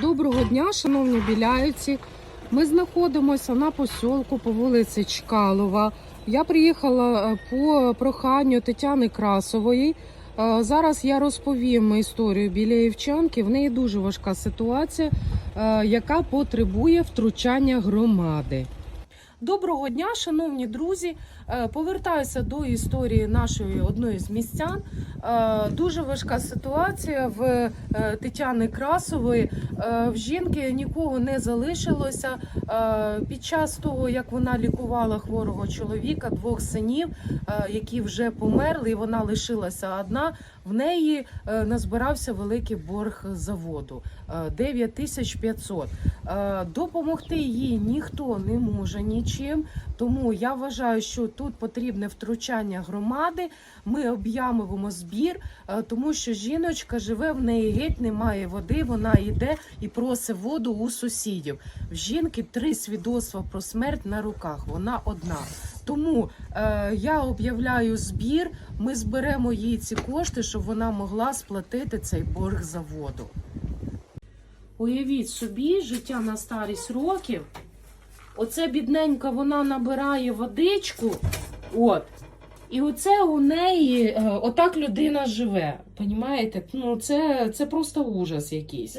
Доброго дня, шановні біляївці. Ми знаходимося на посілку по вулиці Чкалова. Я приїхала е, по проханню Тетяни Красової. Е, Зараз я розповім історію біляївчанки. В неї дуже важка ситуація, е, яка потребує втручання громади. Доброго дня, шановні друзі. Е, Повертаюся до історії нашої одної з містян. Е, Дуже важка ситуація в е, Тетяни Красової. В жінки нікого не залишилося. Під час того, як вона лікувала хворого чоловіка, двох синів, які вже померли, і вона лишилася одна. В неї назбирався великий борг заводу е, 9500. Е, Допомогти їй ніхто не може нічим. Тому я вважаю, що тут потрібне втручання громади. Ми об'ямуємо збір, е, тому що жіночка живе в неї геть немає води. Вона йде і просить воду у сусідів. В жінки три свідоцтва про смерть на руках. Вона одна. Тому е, я об'являю збір. Ми зберемо їй ці кошти, щоб вона могла сплатити цей борг за воду. Уявіть собі, життя на старість років. Оце бідненька вона набирає водичку. От. І оце у неї, е, отак людина живе. Понімаєте? Ну, це, це просто ужас якийсь.